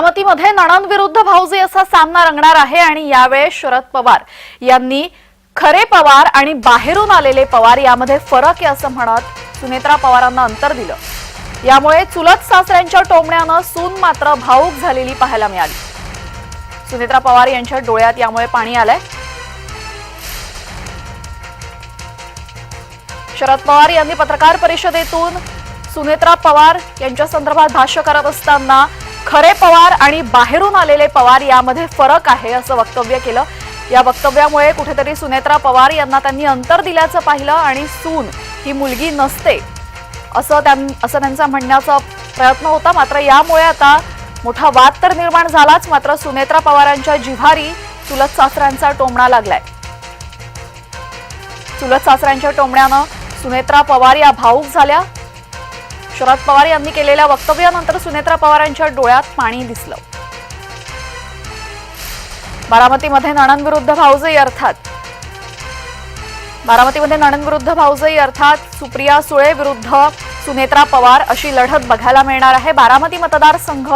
बारामतीमध्ये नणंद विरुद्ध भाऊजे असा सामना रंगणार आहे आणि यावेळेस शरद पवार यांनी खरे पवार आणि बाहेरून आलेले पवार यामध्ये फरक आहे असं म्हणत सुनेत्रा पवारांना अंतर दिलं. यामुळे चुलत सासऱ्यांच्या टोमण्यानं सून मात्र भाऊक झालेली पाहायला मिळाली. सुनेत्रा पवार यांच्या डोळ्यात यामुळे पाणी आलंय. शरद पवार यांनी पत्रकार परिषदेतून सुनेत्रा पवार यांच्या संदर्भात भाष्य करत असताना खरे पवार आणि बाहेरून आलेले पवार यामध्ये फरक आहे असं वक्तव्य केलं. या वक्तव्यामुळे कुठेतरी सुनेत्रा पवार यांना त्यांनी अंतर दिल्याचं पाहिलं आणि सून ही मुलगी नसते असं त्यां असं त्यांचा म्हणण्याचा प्रयत्न होता. मात्र यामुळे आता मोठा वाद तर निर्माण झालाच मात्र सुनेत्रा पवारांच्या जिव्हारी चुलत सासऱ्यांचा टोमणा लागलाय. चुलत सासऱ्यांच्या टोमण्यानं सुनेत्रा पवार या भाऊक झाल्या. शरद पवार यांनी केलेल्या वक्तव्यानंतर सुनेत्रा पवारांच्या डोळ्यात पाणी दिसलं. बारामतीमध्ये नणंदविरुद्ध भाऊजई अर्थात. बारामतीमध्ये नणंदविरुद्ध भाऊजई अर्थात सुप्रिया सुळे विरुद्ध सुनेत्रा पवार अशी लढत बघायला मिळणार आहे. बारामती मतदारसंघ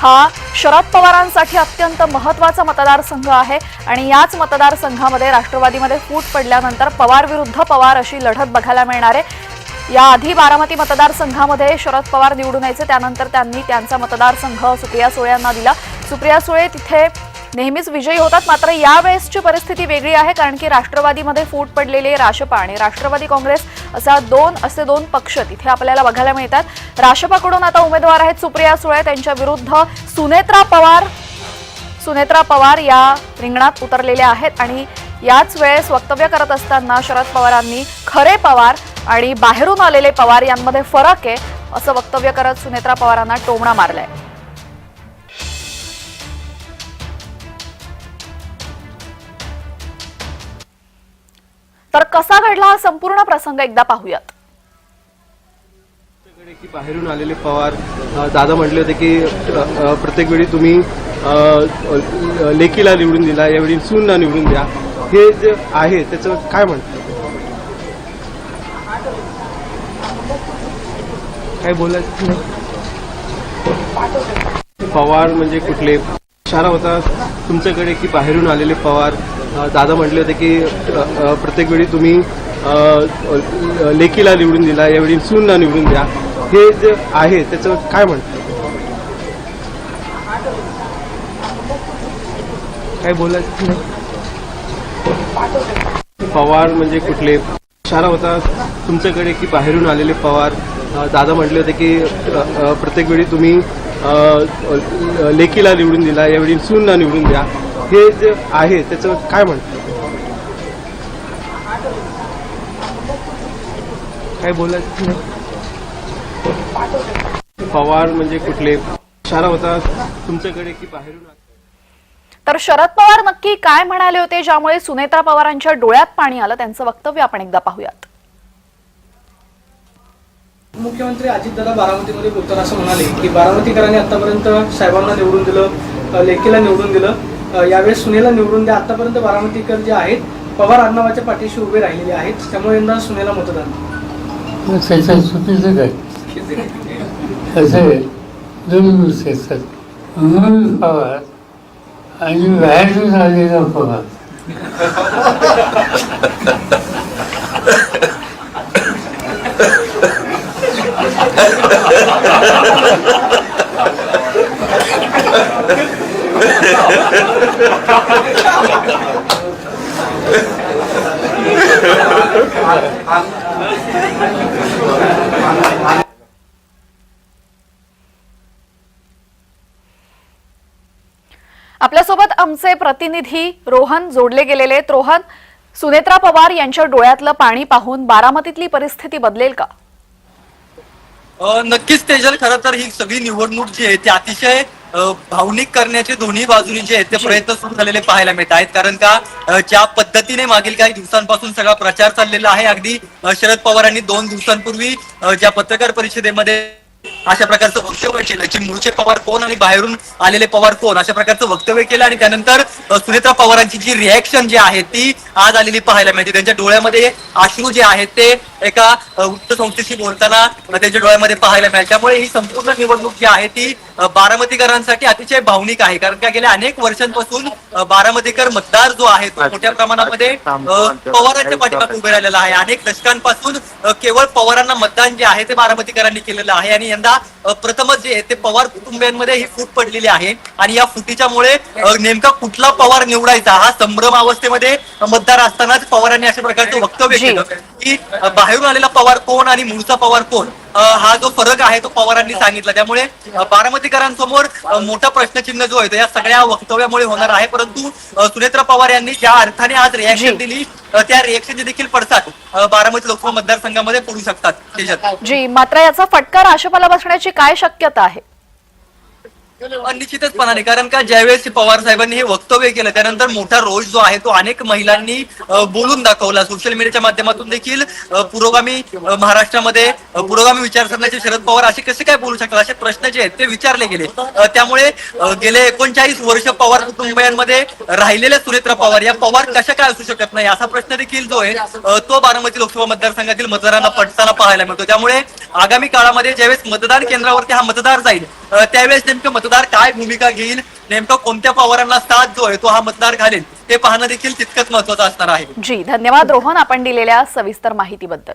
हा शरद पवारांसाठी अत्यंत महत्त्वाचा मतदारसंघ आहे आणि याच मतदारसंघामध्ये राष्ट्रवादीमध्ये फूट पडल्यानंतर पवार विरुद्ध पवार अशी लढत बघायला मिळणार आहे. याआधी बारामती मतदारसंघामध्ये शरद पवार निवडून यायचे त्यानंतर त्यांनी त्यांचा मतदारसंघ सुप्रिया सुळे यांना दिला. सुप्रिया सुळे तिथे नेहमीच विजयी होतात मात्र यावेळेसची परिस्थिती वेगळी आहे कारण की राष्ट्रवादीमध्ये फूट पडलेले राशपा आणि राष्ट्रवादी काँग्रेस असा दोन असे दोन पक्ष तिथे आपल्याला बघायला मिळतात. राशपाकडून आता उमेदवार आहेत सुप्रिया सुळे त्यांच्या विरुद्ध सुनेत्रा पवार सुनेत्रा पवार या रिंगणात उतरलेल्या आहेत आणि याच वेळेस वक्तव्य करत असताना शरद पवारांनी खरे पवार आणि बाहेरून आलेले पवार यांमध्ये फरक आहे असं वक्तव्य करत सुनेत्रा पवारांना टोमणा मारलाय. तर कसा घडला हा संपूर्ण प्रसंग एकदा पाहूयात. की बाहेरून आलेले पवार दादा म्हटले होते की प्रत्येक वेळी तुम्ही लेकीला निवडून दिला यावेळी सूनला निवडून द्या. हे जे आहे त्याचं काय म्हणतं काय बोलायचं पवार म्हणजे कुठले? इशारा होता तुमच्याकडे की बाहेरून आलेले पवार. दादा म्हटले होते की प्रत्येक वेळी तुम्ही लेकीला निवडून दिला यावेळी सूनला निवडून द्या. हे जे आहे त्याचं काय म्हणतं काय बोलायचं पवार म्हणजे कुठले? इशारा होता. तुमच्याकडे की बाहेरून आलेले पवार दादा म्हटले होते की प्रत्येक वेळी तुम्ही लेकीला निवडून दिला यावेळी सूनला निवडून द्या. हे जे आहे त्याचं काय म्हणत काय बोलायचं पवार म्हणजे कुठले? इशारा होता. तुमच्याकडे की बाहेरून आले- तर शरद पवार नक्की काय म्हणाले होते ज्यामुळे सुनेत्रा पवारांच्या डोळ्यात पाणी आलं? त्यांचं वक्तव्य आपण एकदा पाहूयात. मुख्यमंत्री अजितदादा बारामतीमध्ये बोलताना असं म्हणाले की बारामतीकरांनी आतापर्यंत साहेबांना निवडून दिलं अ, लेकीला निवडून दिलं. यावेळेस सुनेला निवडून द्या. आतापर्यंत बारामतीकर जे आहेत पवार आडनावाच्या पाठीशी उभे राहिलेले आहेत. त्यामुळे यंदा सुनेला मतदान. चुकीचं काय दोन म्हणून पवार. आणि बाहेरून आलेला पवार आपल्यासोबत आमचे प्रतिनिधी रोहन जोडले गेलेले आहेत. रोहन सुनेत्रा पवार यांच्या डोळ्यातलं पाणी पाहून बारामतीतली परिस्थिती बदलेल का? नक्कीच तेजल खरं तर ही सगळी निवडणूक जी आहे ती अतिशय भावनिक करण्याचे दोन्ही बाजूनी जे आहेत ते प्रयत्न सुरू झालेले पाहायला मिळत आहेत. कारण का ज्या पद्धतीने मागील काही दिवसांपासून सगळा प्रचार चाललेला आहे अगदी शरद पवारांनी दोन दिवसांपूर्वी ज्या पत्रकार परिषदेमध्ये अशा प्रकारचं वक्तव्य केलं. की मूळचे पवार कोण आणि बाहेरून आलेले पवार कोण? अशा प्रकारचं वक्तव्य केलं आणि त्यानंतर सुनेत्रा पवारांची जी रिॲक्शन जी आहे ती आज आलेली पाहायला मिळते. त्यांच्या डोळ्यामध्ये अश्रू जे आहेत ते एका वृत्तसंस्थेशी बोलताना त्यांच्या डोळ्यामध्ये पाहायला मिळाले त्यामुळे ही संपूर्ण निवडणूक जी आहे ती बारामतीकरांसाठी अतिशय भावनिक आहे. कारण का गेल्या अनेक वर्षांपासून बारामतीकर मतदार जो आहे तो मोठ्या प्रमाणामध्ये पवारांच्या पाठीमागे उभे राहिलेला आहे. अनेक दशकांपासून केवळ पवारांना मतदान जे आहे ते बारामतीकरांनी केलेलं आहे आणि यंदा प्रथमच जे आहे ते पवार कुटुंबियांमध्ये ही फूट पडलेली आहे आणि या फुटीच्यामुळे नेमका कुठला पवार निवडायचा हा संभ्रम अवस्थेमध्ये मतदार असतानाच पवारांनी अशा प्रकारचं वक्तव्य. केलं की बाहेरून आलेला पवार कोण आणि मूळचा पवार कोण हा जो फरक आहे तो पवारांनी सांगितला. त्यामुळे अ, बारामतीकरांसमोर मोठा प्रश्नचिन्ह जो आहे तो या सगळ्या वक्तव्यामुळे होणार आहे. परंतु सुनेत्रा पवार यांनी ज्या अर्थाने आज. रिॲक्शन दिली त्या रिॲक्शनचे देखील पडसाद अ, बारामती लोकसभा मतदारसंघामध्ये पडू शकतात. जी. मात्र याचा फटका राशपाला बसण्याची काय शक्यता आहे? अनिश्चितचपणाने कारण का ज्यावेळेस पवार साहेबांनी हे वक्तव्य केलं त्यानंतर मोठा रोष जो आहे तो अनेक महिलांनी बोलून दाखवला. सोशल मीडियाच्या माध्यमातून देखील पुरोगामी महाराष्ट्रामध्ये पुरोगामी विचारसरणाचे शरद पवार असे कसे काय बोलू शकतात? असे प्रश्न जे आहेत ते विचारले गेले. त्यामुळे गेले एकोणचाळीस वर्ष पवार कुटुंबियांमध्ये राहिलेल्या सुरेत्र पवार. या पवार कशा काय असू शकत नाही? असा प्रश्न देखील जो आहे तो बारामती लोकसभा मतदारसंघातील मतदारांना पडताना पाहायला मिळतो. त्यामुळे आगामी काळामध्ये ज्यावेळेस मतदान केंद्रावरती हा मतदार जाईल त्यावेळेस नेमकं मतदार काय भूमिका घेईल? नेमकं कोणत्या पवारांना साथ जो आहे तो हा मतदार घालेल? ते पाहणं देखील तितकंच महत्वाचं असणार आहे. जी धन्यवाद रोहन आपण दिलेल्या सविस्तर माहितीबद्दल.